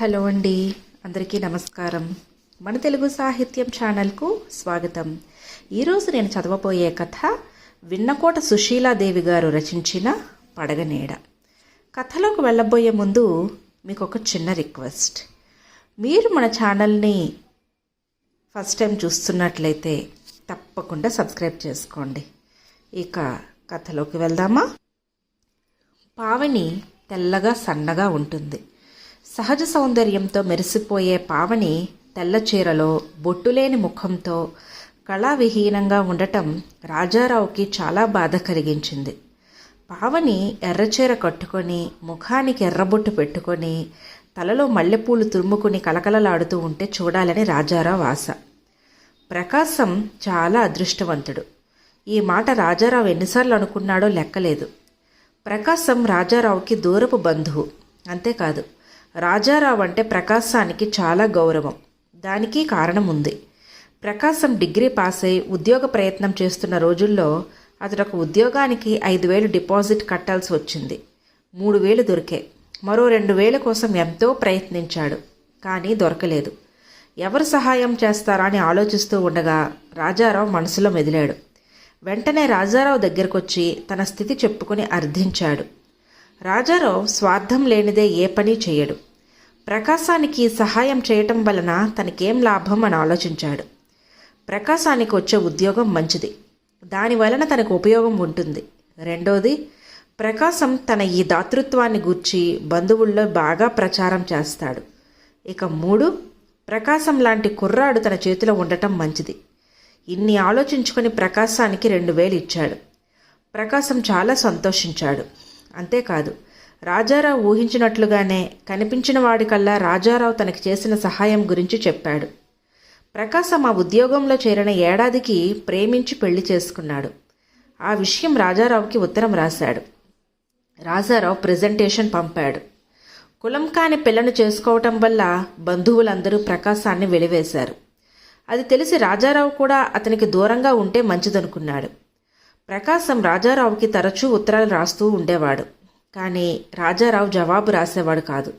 Hello అండి. అందరికీ నమస్కారం. మన తెలుగు సాహిత్యం ఛానల్కు స్వాగతం. ఈరోజు నేను చదవబోయే కథ విన్నకోట సుశీలాదేవి గారు రచించిన పడగనేడ. కథలోకి వెళ్ళబోయే ముందు మీకు ఒక చిన్న రిక్వెస్ట్. మీరు మన ఛానల్ని ఫస్ట్ టైం చూస్తున్నట్లయితే తప్పకుండా సబ్స్క్రైబ్ చేసుకోండి. ఇక కథలోకి వెళ్దామా? పావని తెల్లగా సన్నగా ఉంటుంది. సహజ సౌందర్యంతో మెరిసిపోయే పావని తెల్ల చీరలో బొట్టులేని ముఖంతో కళావిహీనంగా ఉండటం రాజారావుకి చాలా బాధ కలిగించింది. పావని ఎర్రచీర కట్టుకొని ముఖానికి ఎర్రబొట్టు పెట్టుకొని తలలో మల్లెపూలు తురుముకుని కలకలలాడుతూ ఉంటే చూడాలని రాజారావు ఆశ. ప్రకాశం చాలా అదృష్టవంతుడు. ఈ మాట రాజారావు ఎన్నిసార్లు అనుకున్నాడో లెక్కలేదు. ప్రకాశం రాజారావుకి దూరపు బంధువు. అంతేకాదు రాజారావు అంటే ప్రకాశానికి చాలా గౌరవం. దానికి కారణం ఉంది ప్రకాశం డిగ్రీ పాస్ అయి ఉద్యోగ ప్రయత్నం చేస్తున్న రోజుల్లో అతడు ఒక ఉద్యోగానికి ఐదు వేలు డిపాజిట్ కట్టాల్సి వచ్చింది. మూడు వేలు దొరికే. మరో రెండు వేల కోసం ఎంతో ప్రయత్నించాడు కానీ దొరకలేదు. ఎవరు సహాయం చేస్తారా అని ఆలోచిస్తూ ఉండగా రాజారావు మనసులో మెదిలాడు. వెంటనే రాజారావు దగ్గరకొచ్చి తన స్థితి చెప్పుకుని అర్థించాడు. రాజారావు స్వార్థం లేనిదే ఏ పని చేయడు. ప్రకాశానికి సహాయం చేయటం వలన తనకేం లాభం అని ఆలోచించాడు. ప్రకాశానికి వచ్చే ఉద్యోగం మంచిది. దాని వలన తనకు ఉపయోగం ఉంటుంది. రెండోది ప్రకాశం తన ఈ దాతృత్వాన్ని గూర్చి బంధువుల్లో బాగా ప్రచారం చేస్తాడు. ఇక మూడు ప్రకాశం లాంటి కుర్రాడు తన చేతిలో ఉండటం మంచిది. ఇన్ని ఆలోచించుకొని ప్రకాశానికి రెండు వేలు ఇచ్చాడు ప్రకాశం చాలా సంతోషించాడు. అంతేకాదు రాజారావు ఊహించినట్లుగానే కనిపించిన వాడికల్లా రాజారావు తనకి చేసిన సహాయం గురించి చెప్పాడు. ప్రకాశం ఆ ఉద్యోగంలో చేరిన ఏడాదికి ప్రేమించి పెళ్ళి చేసుకున్నాడు. ఆ విషయం రాజారావుకి ఉత్తరం రాశాడు. రాజారావు ప్రజెంటేషన్ పంపాడు. కులం కాని పిల్లను చేసుకోవటం వల్ల బంధువులందరూ ప్రకాశాన్ని వెలివేశారు. అది తెలిసి రాజారావు కూడా అతనికి దూరంగా ఉంటే మంచిదనుకున్నాడు. ప్రకాశం రాజారావుకి తరచూ ఉత్తరాలు రాస్తూ ఉండేవాడు. కానీ రాజారావు జవాబు రాసేవాడు కాదు.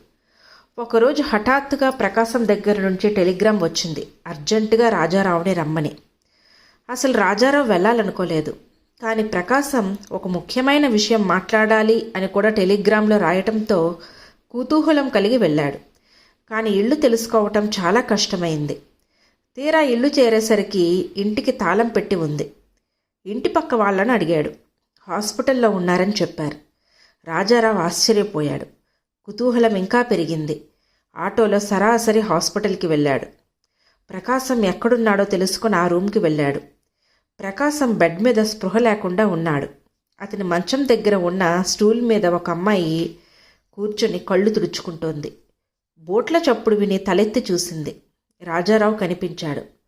ఒకరోజు హఠాత్తుగా ప్రకాశం దగ్గర నుంచి టెలిగ్రామ్ వచ్చింది. అర్జెంటుగా రాజారావుని రమ్మని. అసలు రాజారావు వెళ్ళాలనుకోలేదు. కానీ ప్రకాశం ఒక ముఖ్యమైన విషయం మాట్లాడాలి అని కూడా టెలిగ్రామ్లో రాయటంతో కుతూహలం కలిగి వెళ్ళాడు. కానీ ఇల్లు తెలుసుకోవటం చాలా కష్టమైంది. తీరా ఇల్లు చేరేసరికి ఇంటికి తాళం పెట్టి ఉంది. ఇంటి పక్క వాళ్ళని అడిగాడు. హాస్పిటల్లో ఉన్నారని చెప్పారు. రాజారావు ఆశ్చర్యపోయాడు. కుతూహలం ఇంకా పెరిగింది. ఆటోలో సరాసరి హాస్పిటల్కి వెళ్ళాడు. ప్రకాశం ఎక్కడున్నాడో తెలుసుకుని ఆ రూమ్కి వెళ్ళాడు. ప్రకాశం బెడ్ మీద స్పృహ లేకుండా ఉన్నాడు. అతని మంచం దగ్గర ఉన్న స్టూల్ మీద ఒక అమ్మాయి కూర్చొని కళ్ళు తుడుచుకుంటోంది. బోట్ల చప్పుడు విని తలెత్తి చూసింది. రాజారావు కనిపించాడు.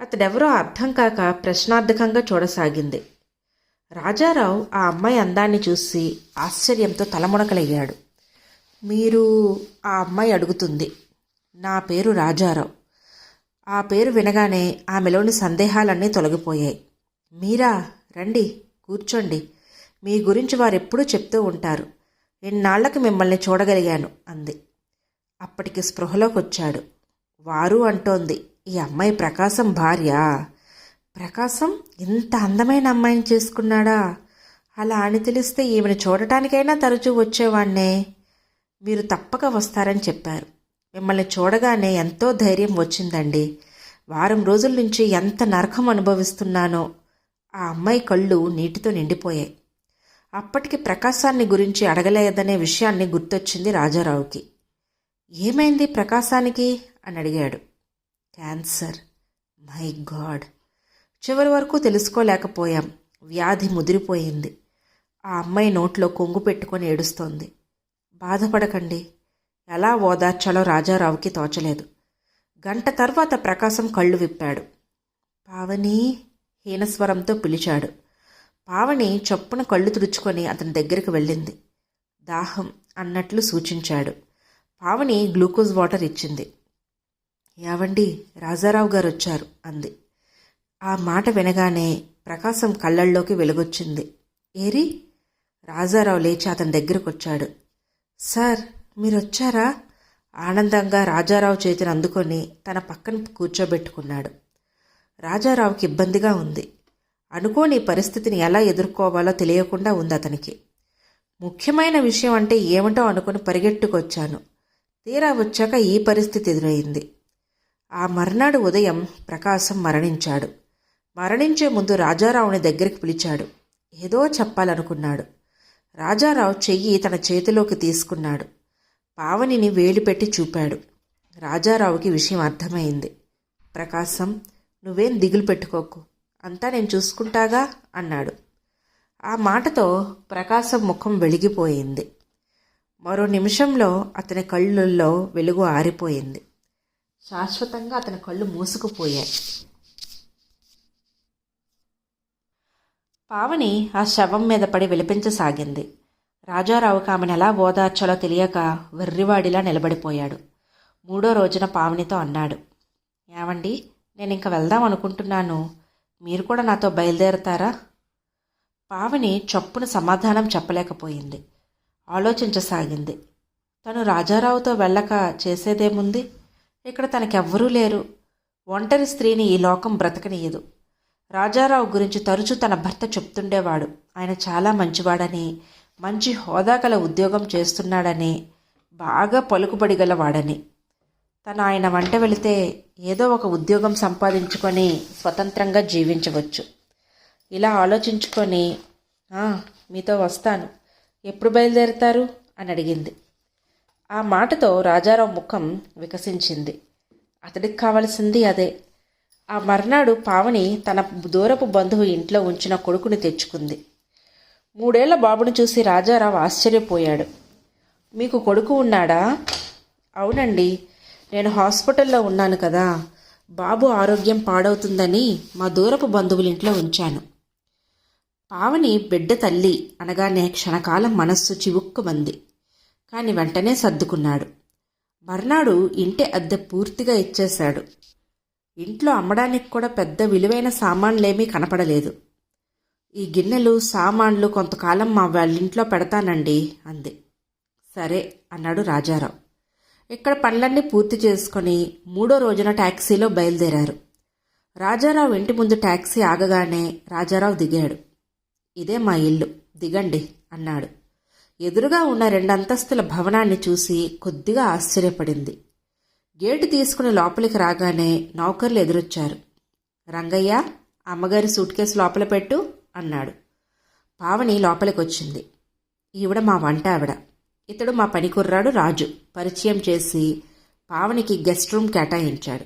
అతడెవరో అర్థం కాక ప్రశ్నార్థకంగా చూడసాగింది. రాజారావు ఆ అమ్మాయి అందాన్ని చూసి ఆశ్చర్యంతో తలమునకలయ్యాడు మీరు ఆ అమ్మాయి అడుగుతుంది నా పేరు రాజారావు. ఆ పేరు వినగానే ఆమెలోని సందేహాలన్నీ తొలగిపోయాయి. మీరా రండి కూర్చోండి. మీ గురించి వారెప్పుడూ చెప్తూ ఉంటారు. ఎన్నాళ్ళకు మిమ్మల్ని చూడగలిగాను అంది. అప్పటికి స్పృహలోకి వచ్చాడు వారు అంటోంది ఈ అమ్మాయి ప్రకాశం భార్య. ప్రకాశం ఇంత అందమైన అమ్మాయిని చేసుకున్నాడా? అలా అని తెలిస్తే ఈమెను చూడటానికైనా తరచూ వచ్చేవాణ్ణే. మీరు తప్పక వస్తారని చెప్పారు. మిమ్మల్ని చూడగానే ఎంతో ధైర్యం వచ్చిందండి. వారం రోజుల నుంచి ఎంత నరకం అనుభవిస్తున్నానో. ఆ అమ్మాయి కళ్ళు నీటితో నిండిపోయాయి. అప్పటికి ప్రకాశాన్ని గురించి అడగలేదనే విషయాన్ని గుర్తొచ్చింది రాజారావుకి. ఏమైంది ప్రకాశానికి? అని అడిగాడు. క్యాన్సర్. My God. చివరి వరకు తెలుసుకోలేకపోయాం. వ్యాధి ముదిరిపోయింది. ఆ అమ్మాయి నోట్లో కొంగు పెట్టుకొని ఏడుస్తోంది. బాధపడకండి. ఎలా ఓదార్చాలో రాజారావుకి తోచలేదు. గంట తర్వాత ప్రకాశం కళ్ళు విప్పాడు. పావని హీనస్వరంతో పిలిచాడు. పావని చొప్పున కళ్ళు తుడుచుకొని అతని దగ్గరికి వెళ్ళింది. దాహం అన్నట్లు సూచించాడు. పావని గ్లూకోజ్ వాటర్ ఇచ్చింది. యావండి రాజారావు గారు వచ్చారు అంది. ఆ మాట వినగానే ప్రకాశం కళ్ళల్లోకి వెలుగొచ్చింది. ఏరి? రాజారావు లేచి అతని దగ్గరకు వచ్చాడు సార్ మీరొచ్చారా? ఆనందంగా రాజారావు చేతిని అందుకొని తన పక్కన కూర్చోబెట్టుకున్నాడు. రాజారావుకి ఇబ్బందిగా ఉంది. అనుకోని పరిస్థితిని ఎలా ఎదుర్కోవాలో తెలియకుండా ఉంది అతనికి. ముఖ్యమైన విషయం అంటే ఏమిటో అనుకుని పరిగెట్టుకొచ్చాను. తీరా వచ్చాక ఈ పరిస్థితి ఎదురైంది. ఆ మర్నాడు ఉదయం ప్రకాశం మరణించాడు. మరణించే ముందు రాజారావుని దగ్గరికి పిలిచాడు. ఏదో చెప్పాలనుకున్నాడు. రాజారావు చెయ్యి తన చేతిలోకి తీసుకున్నాడు. పావనిని వేలు పెట్టి చూపాడు. రాజారావుకి విషయం అర్థమైంది. ప్రకాశం నువ్వేం దిగులు పెట్టుకోకు. అంతా నేను చూసుకుంటాగా? అన్నాడు. ఆ మాటతో ప్రకాశం ముఖం వెలిగిపోయింది. మరో నిమిషంలో అతని కళ్ళల్లో వెలుగు ఆరిపోయింది. శాశ్వతంగా అతని కళ్ళు మూసుకుపోయాయి. పావని ఆ శవం మీద పడి విలిపించసాగింది. రాజారావుకి ఆమెను ఎలా ఓదార్చాలో తెలియక వెర్రివాడిలా నిలబడిపోయాడు. మూడో రోజున పావనితో అన్నాడు ఏమండి నేను ఇంక వెళ్దాం అనుకుంటున్నాను. మీరు కూడా నాతో బయలుదేరతారా? పావని చప్పున సమాధానం చెప్పలేకపోయింది. ఆలోచించసాగింది తను రాజారావుతో వెళ్ళక చేసేదేముంది? ఇక్కడ తనకెవ్వరూ లేరు. ఒంటరి స్త్రీని ఈ లోకం బ్రతకనీయదు. రాజారావు గురించి తరచూ తన భర్త చెప్తుండేవాడు. ఆయన చాలా మంచివాడని మంచి హోదా గల ఉద్యోగం చేస్తున్నాడని బాగా పలుకుబడి గలవాడని తను ఆయన వంట వెళితే ఏదో ఒక ఉద్యోగం సంపాదించుకొని స్వతంత్రంగా జీవించవచ్చు. ఇలా ఆలోచించుకొని మీతో వస్తాను. ఎప్పుడు బయలుదేరుతారు? అని అడిగింది. ఆ మాటతో రాజారావు ముఖం వికసించింది. అతడికి కావలసింది అదే. ఆ మర్నాడు పావని తన దూరపు బంధువు ఇంట్లో ఉంచిన కొడుకుని తెచ్చుకుంది. మూడేళ్ళ బాబును చూసి రాజారావు ఆశ్చర్యపోయాడు. మీకు కొడుకు ఉన్నాడా? అవునండి. నేను హాస్పిటల్లో ఉన్నాను కదా. బాబు ఆరోగ్యం పాడవుతుందని మా దూరపు బంధువుల ఇంట్లో ఉంచాను. పావని బిడ్డ తల్లి అనగానే క్షణకాలం మనస్సు చివుక్కుమంది. కాని వెంటనే సర్దుకున్నాడు. మర్నాడు ఇంటి అద్దె పూర్తిగా ఇచ్చేశాడు. ఇంట్లో అమ్మడానికి కూడా పెద్ద విలువైన సామాన్లేమీ కనపడలేదు. ఈ గిన్నెలు సామాన్లు కొంతకాలం మా వాళ్ళింట్లో పెడతానండి అంది. సరే అన్నాడు రాజారావు. ఇక్కడ పనులన్నీ పూర్తి చేసుకొని మూడో రోజున ట్యాక్సీలో బయలుదేరారు. రాజారావు ఇంటి ముందు ట్యాక్సీ ఆగగానే రాజారావు దిగాడు. ఇదే మా ఇల్లు. దిగండి అన్నాడు. ఎదురుగా ఉన్న రెండంతస్తుల భవనాన్ని చూసి కొద్దిగా ఆశ్చర్యపడింది. గేటు తీసుకుని లోపలికి రాగానే నౌకర్లు ఎదురొచ్చారు. రంగయ్య అమ్మగారి సూట్ కేసు లోపల పెట్టు అన్నాడు. పావని లోపలికి వచ్చింది ఈవిడ మా వంట ఆవిడ. ఇతడు మా పని కుర్రాడు రాజు. పరిచయం చేసి పావనికి గెస్ట్ రూమ్ కేటాయించాడు.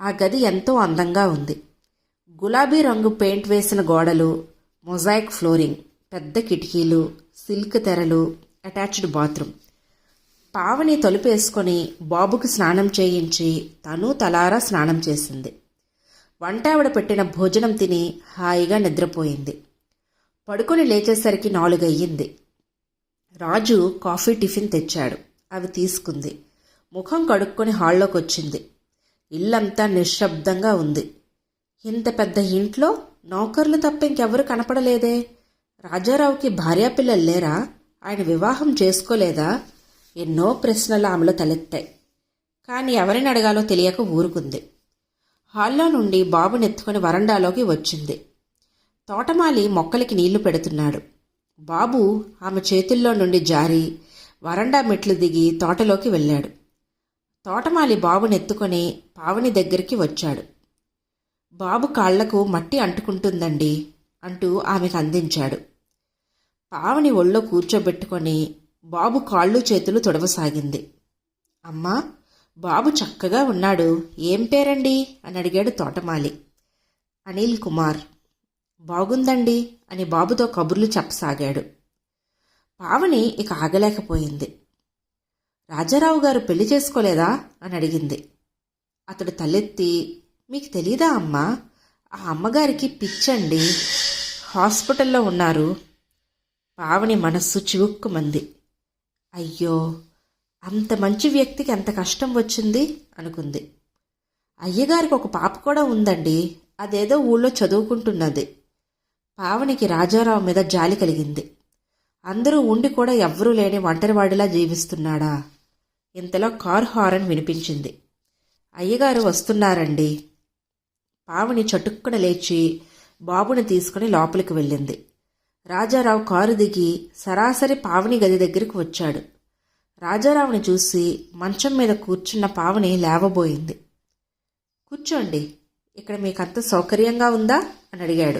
ఆ గది ఎంతో అందంగా ఉంది. గులాబీ రంగు పెయింట్ వేసిన గోడలు మొజాయిక్ ఫ్లోరింగ్ పెద్ద కిటికీలు సిల్క్ తెరలు అటాచ్డ్ బాత్రూమ్. పావని తలుపేసుకొని బాబుకు స్నానం చేయించి తను తలారా స్నానం చేసింది. వంటావిడ పెట్టిన భోజనం తిని హాయిగా నిద్రపోయింది. పడుకొని లేచేసరికి నాలుగయ్యింది. రాజు కాఫీ టిఫిన్ తెచ్చాడు. అవి తీసుకుంది. ముఖం కడుక్కొని హాల్లోకి వచ్చింది ఇల్లంతా నిశ్శబ్దంగా ఉంది. ఇంత పెద్ద ఇంట్లో నౌకర్లు తప్ప ఇంకెవరు కనపడలేదే? రాజారావుకి భార్యాపిల్లలు లేరా? ఆయన వివాహం చేసుకోలేదా? ఎన్నో ప్రశ్నలు ఆమెలో తలెత్తాయి. కానీ ఎవరిని అడగాలో తెలియక ఊరుకుంది. హాల్లో నుండి బాబుని ఎత్తుకొని వరండాలోకి వచ్చింది. తోటమాలి మొక్కలకి నీళ్ళు పెడుతున్నాడు. బాబు ఆమె చేతుల్లో నుండి జారి వరండా మెట్లు దిగి తోటలోకి వెళ్ళాడు. తోటమాలి బాబుని ఎత్తుకొని పావని దగ్గరికి వచ్చాడు. బాబు కాళ్ళకు మట్టి అంటుకుంటుందండి అంటూ ఆమెకు అందించాడు. పావని ఒళ్ళో కూర్చోబెట్టుకొని బాబు కాళ్ళు చేతులు తొడవసాగింది. అమ్మా బాబు చక్కగా ఉన్నాడు. ఏం పేరండి? అని అడిగాడు తోటమాలి. అనిల్ కుమార్. బాగుందండి అని బాబుతో కబుర్లు చెప్పసాగాడు. పావని ఇక ఆగలేకపోయింది. రాజారావు గారు పెళ్ళి చేసుకోలేదా? అని అడిగింది. అతడు తలెత్తి మీకు తెలీదా అమ్మా? ఆ అమ్మగారికి పిచ్చండి. హాస్పిటల్లో ఉన్నారు. పావని మనస్సు చివుక్కుమంది. అయ్యో అంత మంచి వ్యక్తికి ఎంత కష్టం వచ్చింది? అనుకుంది. అయ్యగారికి ఒక పాప కూడా ఉందండి. అదేదో ఊళ్ళో చదువుకుంటున్నది. పావనికి రాజారావు మీద జాలి కలిగింది. అందరూ ఉండి కూడా ఎవ్వరూ లేని ఒంటరివాడిలా జీవిస్తున్నాడా? ఇంతలో కారు హారన్ వినిపించింది. అయ్యగారు వస్తున్నారండి. పావుని చటుక్కున లేచి బాబుని తీసుకుని లోపలికి వెళ్ళింది. రాజారావు కారు దిగి సరాసరి పావని గది దగ్గరికి వచ్చాడు. రాజారావుని చూసి మంచం మీద కూర్చున్న పావని లేవబోయింది. కూర్చోండి ఇక్కడ మీకంత సౌకర్యంగా ఉందా? అని అడిగాడు.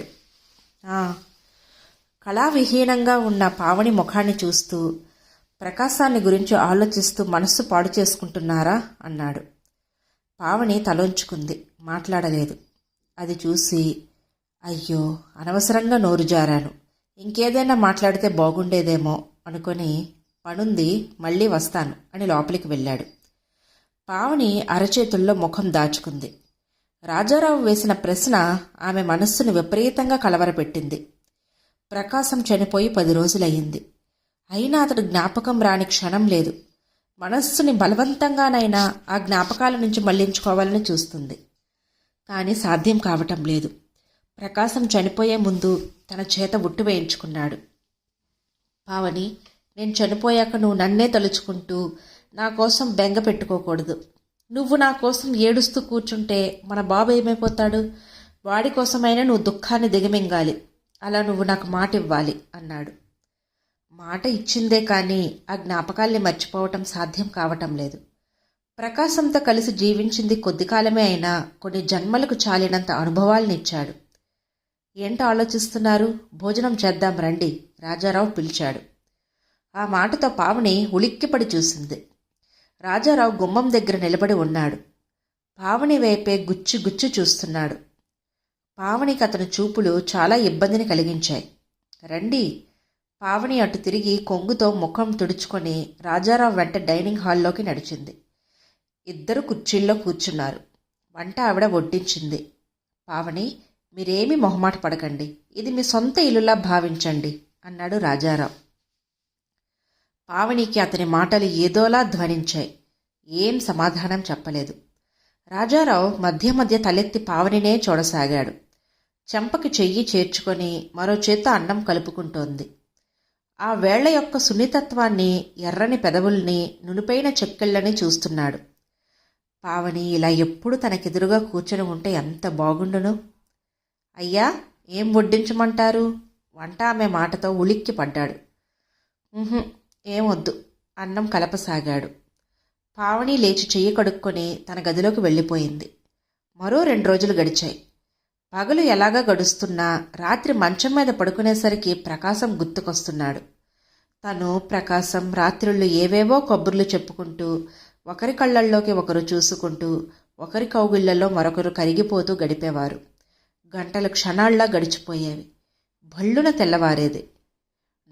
కళావిహీనంగా ఉన్న పావని ముఖాన్ని చూస్తూ ప్రకాశాన్ని గురించి ఆలోచిస్తూ మనస్సు పాడు చేసుకుంటున్నారా? అన్నాడు. పావని తలొంచుకుంది మాట్లాడలేదు. అది చూసి అయ్యో అనవసరంగా నోరు జారాను. ఇంకేదైనా మాట్లాడితే బాగుండేదేమో అనుకొని పనుంది మళ్ళీ వస్తాను అని లోపలికి వెళ్ళాడు. పావని అరచేతుల్లో ముఖం దాచుకుంది. రాజారావు వేసిన ప్రశ్న ఆమె మనస్సును విపరీతంగా కలవరపెట్టింది. ప్రకాశం చనిపోయి పది రోజులయ్యింది. అయినా అతడు జ్ఞాపకం రాని క్షణం లేదు. మనస్సుని బలవంతంగానైనా ఆ జ్ఞాపకాల నుంచి మళ్ళించుకోవాలని చూస్తుంది. కానీ సాధ్యం కావటం లేదు. ప్రకాశం చనిపోయే ముందు తన చేత ఉట్టు వేయించుకున్నాడు. పావని నేను చనిపోయాక నువ్వు నన్నే తలుచుకుంటూ నా కోసం బెంగ పెట్టుకోకూడదు. నువ్వు నా కోసం ఏడుస్తూ కూర్చుంటే మన బాబు ఏమైపోతాడు? వాడి కోసమైనా నువ్వు దుఃఖాన్ని దిగమింగాలి. అలా నువ్వు నాకు మాట ఇవ్వాలి అన్నాడు. మాట ఇచ్చిందే కానీ ఆ జ్ఞాపకాల్ని మర్చిపోవటం సాధ్యం కావటం లేదు. ప్రకాశంతో కలిసి జీవించింది కొద్ది కాలమే అయినా కొన్ని జన్మలకు చాలినంత అనుభవాల్నిచ్చాడు. ఏంటో ఆలోచిస్తున్నారు? భోజనం చేద్దాం రండి రాజారావు పిలిచాడు. ఆ మాటతో పావని ఉలిక్కిపడి చూసింది. రాజారావు గుమ్మం దగ్గర నిలబడి ఉన్నాడు. పావని వైపే గుచ్చి గుచ్చి చూస్తున్నాడు. పావనికి అతని చూపులు చాలా ఇబ్బందిని కలిగించాయి. రండి పావని అటు తిరిగి కొంగుతో ముఖం తుడుచుకొని రాజారావు వెంట డైనింగ్ హాల్లోకి నడిచింది. ఇద్దరు కుర్చీల్లో కూర్చున్నారు. వంట ఆవిడ వడ్డించింది. పావని మీరేమీ మొహమాట పడకండి. ఇది మీ సొంత ఇల్లులా భావించండి అన్నాడు రాజారావు. పావనికి అతని మాటలు ఏదోలా ధ్వనించాయి. ఏం సమాధానం చెప్పలేదు. రాజారావు మధ్య మధ్య తలెత్తి పావనినే చూడసాగాడు. చెంపకి చెయ్యి చేర్చుకొని మరో చేత అన్నం కలుపుకుంటోంది. ఆ వేళ్ళ యొక్క సున్నితత్వాన్ని ఎర్రని పెదవుల్ని నునుపైన చెక్కిళ్ళని చూస్తున్నాడు. పావని ఇలా ఎప్పుడు తనకెదురుగా కూర్చొని ఉంటే ఎంత బాగుండును? అయ్యా ఏం వడ్డించమంటారు? వంట ఆమె మాటతో ఉలిక్కి పడ్డాడు. ఏమొద్దు అన్నం కలపసాగాడు. పావని లేచి చెయ్యి కడుక్కొని తన గదిలోకి వెళ్ళిపోయింది. మరో రెండు రోజులు గడిచాయి. పగలు ఎలాగా గడుస్తున్నా రాత్రి మంచం మీద పడుకునేసరికి ప్రకాశం గుర్తుకొస్తున్నాడు. తను ప్రకాశం రాత్రుళ్ళు ఏవేవో కబుర్లు చెప్పుకుంటూ ఒకరి కళ్ళల్లోకి ఒకరు చూసుకుంటూ ఒకరి కౌగిళ్ళలో మరొకరు కరిగిపోతూ గడిపేవారు. గంటలు క్షణాల్లా గడిచిపోయేవి. భళ్ళున తెల్లవారేది.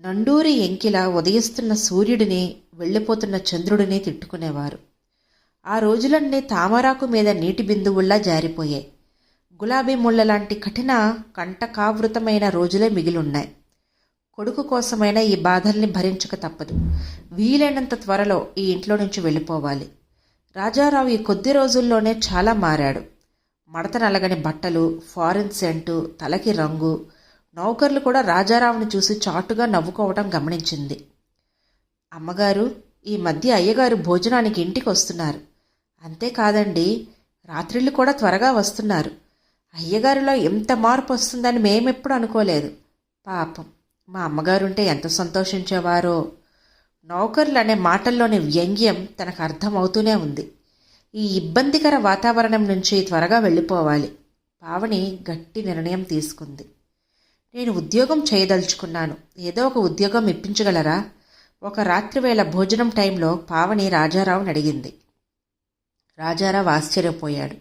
నండూరి ఎంకిలా ఉదయిస్తున్న సూర్యుడిని వెళ్ళిపోతున్న చంద్రుడిని తిట్టుకునేవారు. ఆ రోజులన్నీ తామరాకు మీద నీటి బిందువుల్లా జారిపోయాయి. గులాబీ ముళ్ళ లాంటి కఠిన కంటకావృతమైన రోజులే మిగిలున్నాయి. కొడుకు కోసమైనా ఈ బాధల్ని భరించక తప్పదు. వీలైనంత త్వరలో ఈ ఇంట్లో నుంచి వెళ్ళిపోవాలి. రాజారావు ఈ కొద్ది రోజుల్లోనే చాలా మారాడు. మడత నలగని బట్టలు ఫారిన్ సెంటు తలకి రంగు. నౌకర్లు కూడా రాజారావుని చూసి చాటుగా నవ్వుకోవటం గమనించింది. అమ్మగారు ఈ మధ్య అయ్యగారు భోజనానికి ఇంటికి వస్తున్నారు. అంతేకాదండి రాత్రిళ్ళు కూడా త్వరగా వస్తున్నారు. అయ్యగారిలో ఎంత మార్పు వస్తుందని మేమెప్పుడు అనుకోలేదు. పాపం మా అమ్మగారుంటే ఎంత సంతోషించేవారో. నౌకర్లు అనే మాటల్లోని వ్యంగ్యం తనకు అర్థమవుతూనే ఉంది. ఈ ఇబ్బందికర వాతావరణం నుంచి త్వరగా వెళ్ళిపోవాలి. పావని గట్టి నిర్ణయం తీసుకుంది. నేను ఉద్యోగం చేయదలుచుకున్నాను. ఏదో ఒక ఉద్యోగం ఇప్పించగలరా? ఒక రాత్రివేళ భోజనం టైంలో పావని రాజారావుని అడిగింది. రాజారావు ఆశ్చర్యపోయాడు.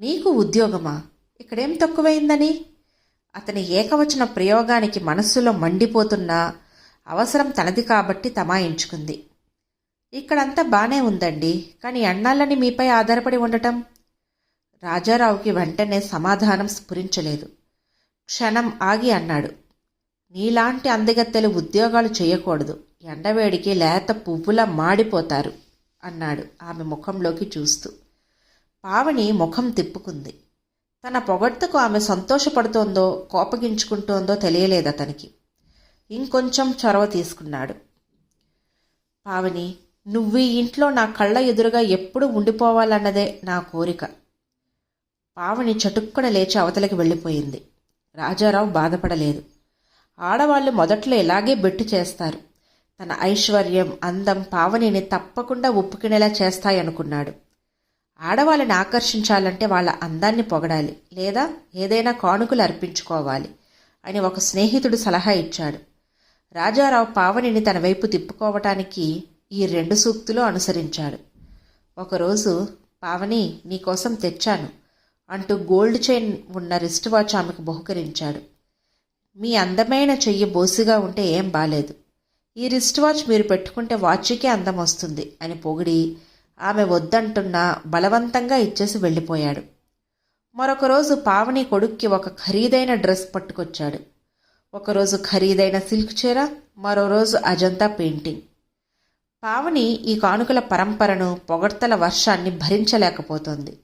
నీకు ఉద్యోగమా? ఇక్కడేం తక్కువైందని? అతని ఏకవచన ప్రయోగానికి మనస్సులో మండిపోతున్న అవసరం తనది కాబట్టి తమాయించుకుంది. ఇక్కడంతా బానే ఉందండి. కానీ అన్నాళ్ళని మీపై ఆధారపడి ఉండటం? రాజారావుకి వెంటనే సమాధానం స్ఫురించలేదు. క్షణం ఆగి అన్నాడు. నీలాంటి అందగత్తెలు ఉద్యోగాలు చేయకూడదు. ఎండవేడికి లేత పువ్వులా మాడిపోతారు అన్నాడు ఆమె ముఖంలోకి చూస్తూ. పావని ముఖం తిప్పుకుంది. తన పొగడ్తకు ఆమె సంతోషపడుతోందో కోపగించుకుంటోందో తెలియలేదు అతనికి. ఇంకొంచెం చొరవ తీసుకున్నాడు. పావని నువ్వు ఈ ఇంట్లో నా కళ్ళ ఎదురుగా ఎప్పుడు ఉండిపోవాలన్నదే నా కోరిక. పావని చటుక్కున లేచి అవతలకి వెళ్ళిపోయింది. రాజారావు బాధపడలేదు. ఆడవాళ్ళు మొదట్లో ఇలాగే బెట్టు చేస్తారు. తన ఐశ్వర్యం అందం పావనిని తప్పకుండా ఒప్పుకునేలా చేస్తాయనుకున్నాడు. ఆడవాళ్ళని ఆకర్షించాలంటే వాళ్ళ అందాన్ని పొగడాలి లేదా ఏదైనా కానుకలు అర్పించుకోవాలి అని ఒక స్నేహితుడు సలహా ఇచ్చాడు. రాజారావు పావనిని తన వైపు తిప్పుకోవటానికి ఈ రెండు సూక్తులు అనుసరించాడు. ఒకరోజు పావని నీకోసం తెచ్చాను అంటూ గోల్డ్ చైన్ ఉన్న రిస్ట్ వాచ్ ఆమెకు బహుకరించాడు. మీ అందమైన చెయ్యి బోసిగా ఉంటే ఏం బాలేదు. ఈ రిస్ట్ వాచ్ మీరు పెట్టుకుంటే వాచ్కే అందం వస్తుంది అని పొగిడి ఆమె వద్దంటున్నా బలవంతంగా ఇచ్చేసి వెళ్ళిపోయాడు. మరొక రోజు పావని కొడుక్కి ఒక ఖరీదైన డ్రెస్ పట్టుకొచ్చాడు. ఒకరోజు ఖరీదైన సిల్క్ చీర మరో రోజు అజంతా పెయింటింగ్. పావని ఈ కానుకల పరంపరను పొగడ్తల వర్షాన్ని భరించలేకపోతోంది.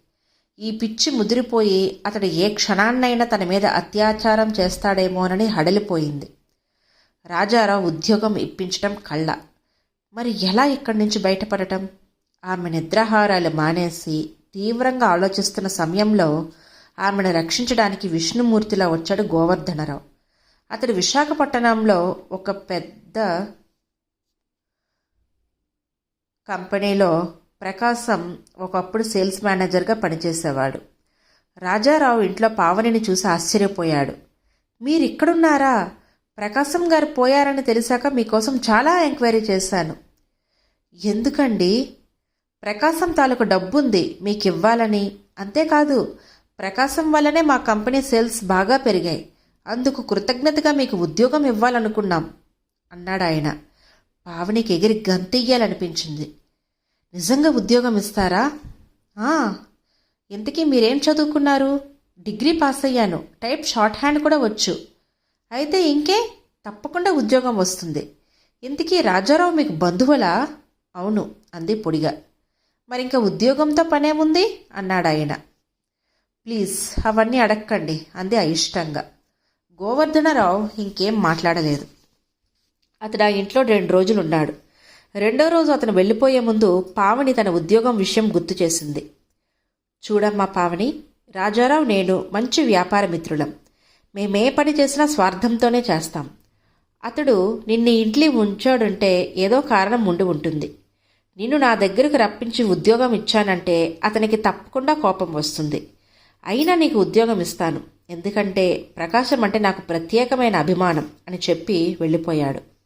ఈ పిచ్చి ముదిరిపోయి అతడు ఏ క్షణాన్నైనా తన మీద అత్యాచారం చేస్తాడేమోనని హడలిపోయింది. రాజారావు ఉద్యోగం ఇప్పించటం కళ్ళ. మరి ఎలా ఇక్కడి నుంచి బయటపడటం? ఆమె నిద్రాహారాలు మానేసి తీవ్రంగా ఆలోచిస్తున్న సమయంలో ఆమెను రక్షించడానికి విష్ణుమూర్తిలా వచ్చాడు గోవర్ధనరావు. అతడు విశాఖపట్టణంలో ఒక పెద్ద కంపెనీలో ప్రకాశం ఒకప్పుడు సేల్స్ మేనేజర్గా పనిచేసేవాడు. రాజారావు ఇంట్లో పావనిని చూసి ఆశ్చర్యపోయాడు. మీరు ఇక్కడున్నారా ప్రకాశం గారు పోయారని తెలిసాక మీకోసం చాలా ఎంక్వైరీ చేశాను. ఎందుకండి? ప్రకాశం తాలూకు డబ్బుంది మీకు ఇవ్వాలని అంతేకాదు ప్రకాశం వల్లనే మా కంపెనీ సేల్స్ బాగా పెరిగాయి. అందుకు కృతజ్ఞతగా మీకు ఉద్యోగం ఇవ్వాలనుకున్నాం అన్నాడు ఆయన పావనికి ఎగిరి గంతెయ్యాలనిపించింది. నిజంగా ఉద్యోగం ఇస్తారా? ఇంతకీ మీరేం చదువుకున్నారు? డిగ్రీ పాస్ అయ్యాను. టైప్ షార్ట్ హ్యాండ్ కూడా వచ్చు. అయితే ఇంకే తప్పకుండా ఉద్యోగం వస్తుంది. ఇంతకీ రాజారావు మీకు బంధువులా? అవును అంది పొడిగా. మరి ఇంకా ఉద్యోగంతో పనేముంది? అన్నాడు ఆయన. ప్లీజ్ అవన్నీ అడక్కండి అంది అయిష్టంగా. గోవర్ధనరావు ఇంకేం మాట్లాడలేదు. అతడు ఆ ఇంట్లో రెండు రోజులు ఉన్నాడు రెండో రోజు అతను వెళ్ళిపోయే ముందు పావని తన ఉద్యోగం విషయం గుర్తు చేసింది. చూడమ్మా పావని రాజారావు నేను మంచి వ్యాపార మిత్రులం. మేమే పని చేసినా స్వార్థంతోనే చేస్తాం. అతడు నిన్ను ఇంట్లో ఉంచాడంటే ఏదో కారణం ఉండి ఉంటుంది. నిన్ను నా దగ్గరకు రప్పించి ఉద్యోగం ఇచ్చానంటే అతనికి తప్పకుండా కోపం వస్తుంది. అయినా నీకు ఉద్యోగం ఇస్తాను. ఎందుకంటే ప్రకాశం అంటే నాకు ప్రత్యేకమైన అభిమానం అని చెప్పి వెళ్ళిపోయాడు.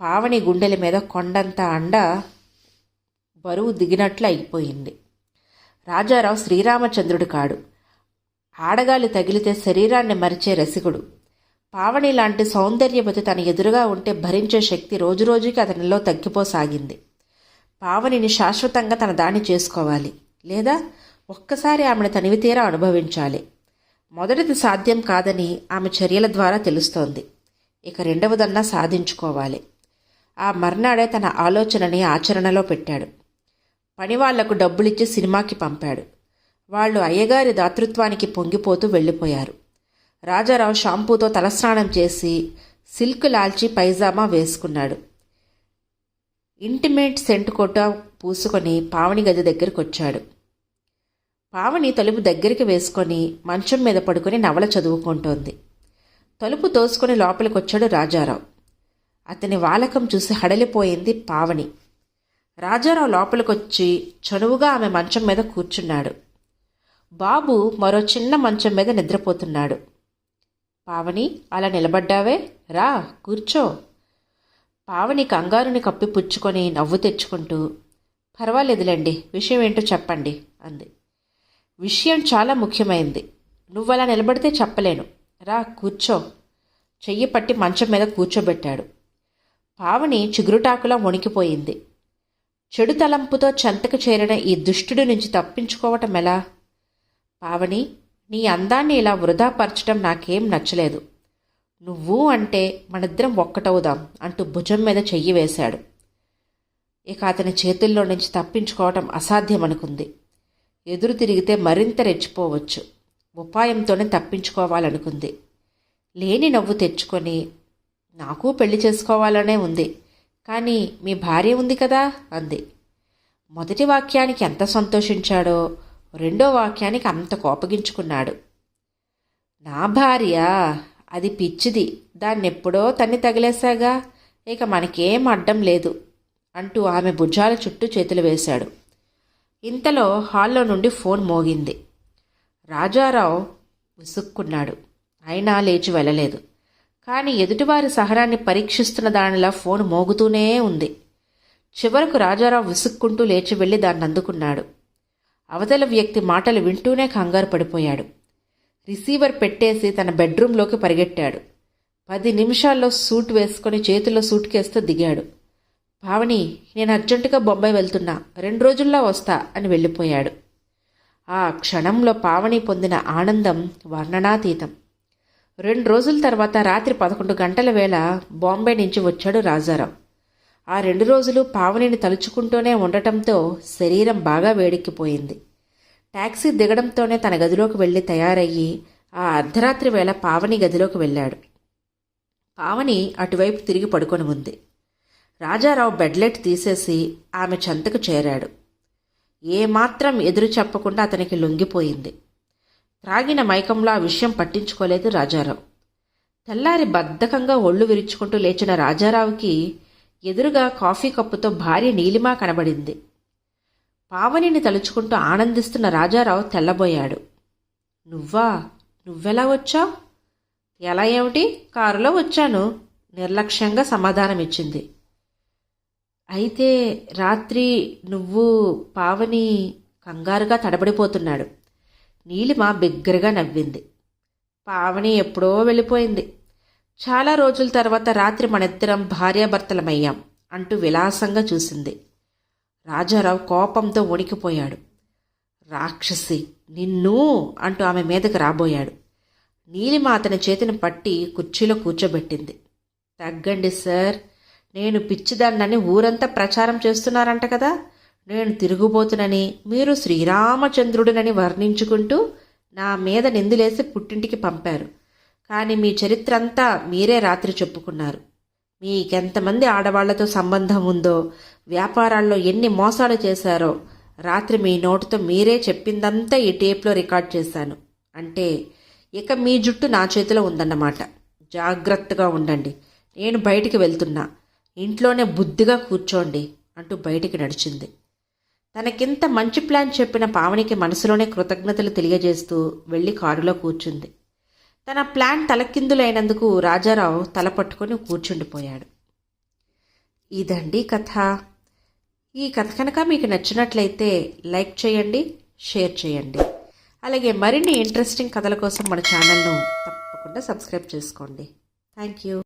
పావని గుండెల మీద కొండంత అండ బరువు దిగినట్లు అయిపోయింది. రాజారావు శ్రీరామచంద్రుడు కాడు. ఆడగాలి తగిలితే శరీరాన్ని మరిచే రసికుడు. పావని లాంటి సౌందర్యవతి తన ఎదురుగా ఉంటే భరించే శక్తి రోజురోజుకి అతనిలో తగ్గిపోసాగింది. పావనిని శాశ్వతంగా తన దాన్ని చేసుకోవాలి. లేదా ఒక్కసారి ఆమెను తనివితీరా అనుభవించాలి. మొదటిది సాధ్యం కాదని ఆమె చర్యల ద్వారా తెలుస్తోంది. ఇక రెండవదన్నా సాధించుకోవాలి. ఆ మర్నాడే తన ఆలోచనని ఆచరణలో పెట్టాడు. పనివాళ్ళకు డబ్బులిచ్చి సినిమాకి పంపాడు. వాళ్ళు అయ్యగారి దాతృత్వానికి పొంగిపోతూ వెళ్ళిపోయారు. రాజారావు షాంపూతో తలస్నానం చేసి సిల్క్ లాల్చి పైజామా వేసుకున్నాడు. ఇంటిమేట్ సెంట్ కొట్ట పూసుకొని పావని గది దగ్గరికి వచ్చాడు పావని తలుపు దగ్గరికి వేసుకొని మంచం మీద పడుకొని నవల చదువుకుంటోంది. తలుపు తోసుకొని లోపలికొచ్చాడు రాజారావు. అతని వాలకం చూసి హడలిపోయింది పావని. రాజారావు లోపలికొచ్చి చనువుగా ఆమె మంచం మీద కూర్చున్నాడు. బాబు మరో చిన్న మంచం మీద నిద్రపోతున్నాడు. పావని అలా నిలబడ్డావే? రా కూర్చో. పావని కంగారుని కప్పి పుచ్చుకొని నవ్వు తెచ్చుకుంటూ పర్వాలేదులేండి విషయం ఏంటో చెప్పండి అంది. విషయం చాలా ముఖ్యమైంది. నువ్వలా నిలబడితే చెప్పలేను. రా కూర్చో. చెయ్యి పట్టి మంచం మీద కూర్చోబెట్టాడు. పావని చిగురుటాకులా వణికిపోయింది. చెడు తలంపుతో చెంతకు చేరిన ఈ దుష్టుడి నుంచి తప్పించుకోవటం ఎలా? పావని నీ అందాన్ని ఇలా వృధాపరచడం నాకేం నచ్చలేదు. నువ్వు అంటే మనిద్దరం ఒక్కటవుదాం అంటూ భుజం మీద చెయ్యి వేశాడు. ఇక అతని చేతుల్లో నుంచి తప్పించుకోవటం అసాధ్యమనుకుంది. ఎదురు తిరిగితే మరింత రెచ్చిపోవచ్చు. ఉపాయంతోనే తప్పించుకోవాలనుకుంది. లేని నవ్వు తెచ్చుకొని నాకు పెళ్ళి చేసుకోవాలనే ఉంది. కానీ మీ భార్య ఉంది కదా అంది. మొదటి వాక్యానికి ఎంత సంతోషించాడో రెండో వాక్యానికి అంత కోపగించుకున్నాడు. నా భార్య అది పిచ్చిది దాన్నెప్పుడో తన్ని తగిలేశాగా ఇక మనకేం అడ్డం లేదు అంటూ ఆమె భుజాల చుట్టూ చేతులు వేశాడు. ఇంతలో హాల్లో నుండి ఫోన్ మోగింది. రాజారావు విసుక్కున్నాడు. అయినా లేచి వెళ్ళలేదు. కానీ ఎదుటివారి సహనాన్ని పరీక్షిస్తున్న దానిలా ఫోన్ మోగుతూనే ఉంది. చివరకు రాజారావు విసుక్కుంటూ లేచి వెళ్ళి దాన్ని అందుకున్నాడు. అవతల వ్యక్తి మాటలు వింటూనే కంగారు పడిపోయాడు. రిసీవర్ పెట్టేసి తన బెడ్రూంలోకి పరిగెట్టాడు. పది నిమిషాల్లో సూట్ వేసుకొని చేతిలో సూట్ కేసుతో దిగాడు. పావని నేను అర్జెంటుగా బొంబాయి వెళ్తున్నా. రెండు రోజుల్లో వస్తా అని వెళ్ళిపోయాడు. ఆ క్షణంలో పావని పొందిన ఆనందం వర్ణనాతీతం. రెండు రోజుల తర్వాత రాత్రి పదకొండు గంటల వేళ బాంబే నుంచి వచ్చాడు రాజారావు ఆ రెండు రోజులు పావనిని తలుచుకుంటూనే ఉండటంతో శరీరం బాగా వేడెక్కిపోయింది. ట్యాక్సీ దిగడంతోనే తన గదిలోకి వెళ్ళి తయారయ్యి ఆ అర్ధరాత్రి వేళ పావని గదిలోకి వెళ్ళాడు. పావని అటువైపు తిరిగి పడుకొని ఉంది. రాజారావు బెడ్లెట్ తీసేసి ఆమె చెంతకు చేరాడు. ఏమాత్రం ఎదురు చెప్పకుండా అతనికి లొంగిపోయింది. త్రాగిన మైకంలో ఆ విషయం పట్టించుకోలేదు రాజారావు. తెల్లారి బద్ధకంగా ఒళ్ళు విరుచుకుంటూ లేచిన రాజారావుకి ఎదురుగా కాఫీ కప్పుతో భార్య నీలిమా కనబడింది. పావనిని తలుచుకుంటూ ఆనందిస్తున్న రాజారావు తెల్లబోయాడు. నువ్వా? నువ్వెలా వచ్చావు? ఎలా ఏమిటి? కారులో వచ్చాను. నిర్లక్ష్యంగా సమాధానమిచ్చింది. అయితే రాత్రి నువ్వు పావని కంగారుగా తడబడిపోతున్నాడు. నీలిమ బిగ్గరగా నవ్వింది. పావని ఎప్పుడో వెళ్ళిపోయింది. చాలా రోజుల తర్వాత రాత్రి మనిద్దరం భార్యాభర్తలమయ్యాం అంటూ విలాసంగా చూసింది. రాజారావు కోపంతో వణికిపోయాడు. రాక్షసి నిన్ను అంటూ ఆమె మీదకి రాబోయాడు. నీలిమ అతని చేతిని పట్టి కుర్చీలో కూర్చోబెట్టింది. తగ్గండి సార్ నేను పిచ్చిదాన్నని ఊరంతా ప్రచారం చేస్తున్నారంట కదా. నేను తిరుగుబోతునని మీరు శ్రీరామచంద్రుడినని వర్ణించుకుంటూ నా మీద నిందులేసి పుట్టింటికి పంపారు. కానీ మీ చరిత్ర అంతా మీరే రాత్రి చెప్పుకున్నారు. మీకెంతమంది ఆడవాళ్ళతో సంబంధం ఉందో వ్యాపారాల్లో ఎన్ని మోసాలు చేశారో రాత్రి మీ నోటితో మీరే చెప్పిందంతా ఈ టేప్లో రికార్డ్ చేశాను. అంటే ఇక మీ జుట్టు నా చేతిలో ఉందన్నమాట. జాగ్రత్తగా ఉండండి. నేను బయటికి వెళ్తున్నా. ఇంట్లోనే బుద్ధిగా కూర్చోండి అంటూ బయటికి నడిచింది. తనకింత మంచి ప్లాన్ చెప్పిన పావనికి మనసులోనే కృతజ్ఞతలు తెలియజేస్తూ వెళ్ళి కారులో కూర్చుంది. తన ప్లాన్ తలకిందులైనందుకు రాజారావు తల పట్టుకొని కూర్చుండిపోయాడు. ఇదండి కథ. ఈ కథ కనుక మీకు నచ్చినట్లయితే లైక్ చేయండి షేర్ చేయండి. అలాగే మరిన్ని ఇంట్రెస్టింగ్ కథల కోసం మన ఛానల్ను తప్పకుండా సబ్స్క్రైబ్ చేసుకోండి. Thank you.